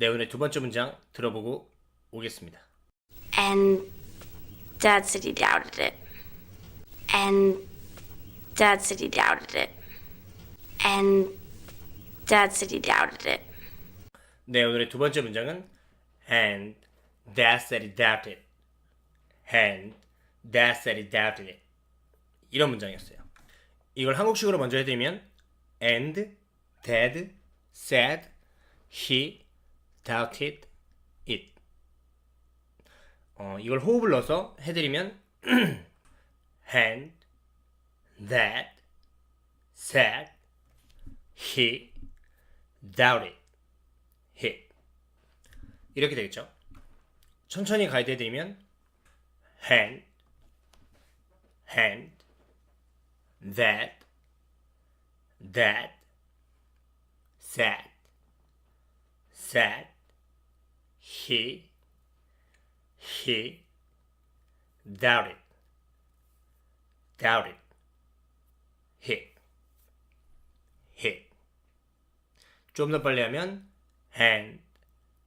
네, 오늘 두 번째 문장 들어보고 오겠습니다. And Dad said he doubted it. And Dad said he doubted it. And Dad said he doubted it. 네, 오늘의 두 번째 문장은 and that said he doubted it. and that said he doubted it. 이런 문장이었어요. 이걸 한국식으로 먼저 해드리면 and dad said he doubted it. 어, 이걸 호흡을 넣어서 해드리면 and that said he doubted it. 이렇게 되겠죠. 천천히 가이드 해드리면 hand, hand, that, that, said, said, he, he, doubted, doubted, he, he. 좀 더 빨리 하면 hand,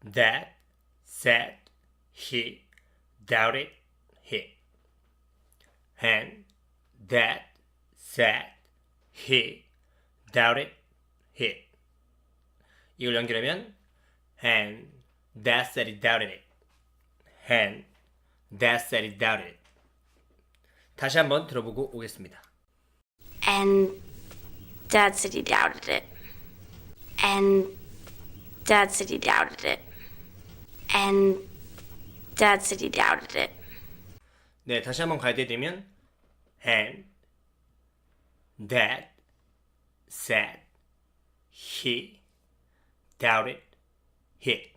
that, said, he, doubted, he. And that, said, he, doubted, he. 이걸 연결하면 and that said he doubted it. and that said he doubted it. 다시 한번 들어보고 오겠습니다. And Dad said he doubted it. And Dad said he doubted it. And Dad said he doubted it. 네, 다시 한번 가이드 해드리면 and that said he doubted it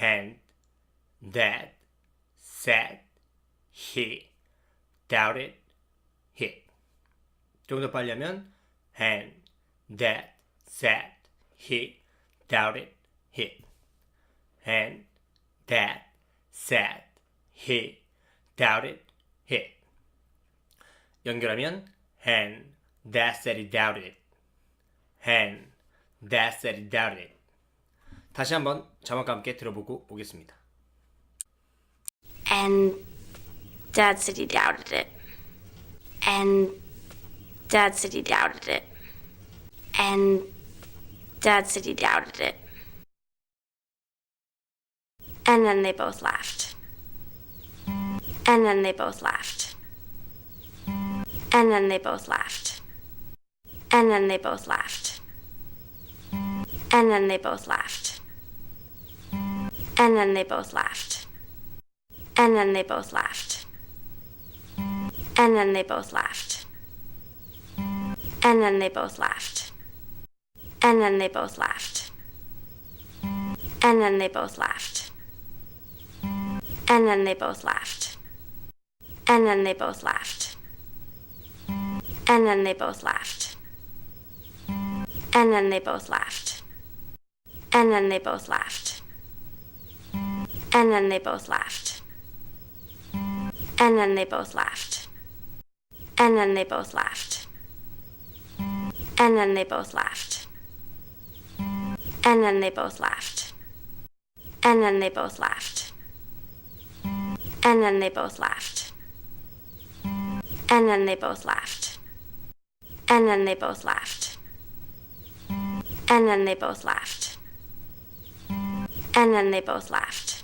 and that said he doubted it 좀 더 빨리 하면 and that said he doubted it and that said he doubted it. 연결하면 and that said he doubted it. and that said he doubted it. 다시 한번 자막과 함께 들어보고 오겠습니다. And Dad said he doubted it. And Dad said he doubted it. And Dad said he doubted it. And then they both laughed. And then they both laughed. And then they both laughed. And then they both laughed. And then they both laughed. And then they both laughed. And then they both laughed. And then they both laughed. And then they both laughed. And then they both laughed. And then they both laughed. And then they both laughed. And then they both laughed. And then they both laughed. And then they both laughed. And then they both laughed. And then they both laughed. And then they both laughed. And then they both laughed. And then they both laughed. And then they both laughed. And then they both laughed. And then they both laughed. And then they both laughed. And then they both laughed. And then they both laughed. And then they both laughed.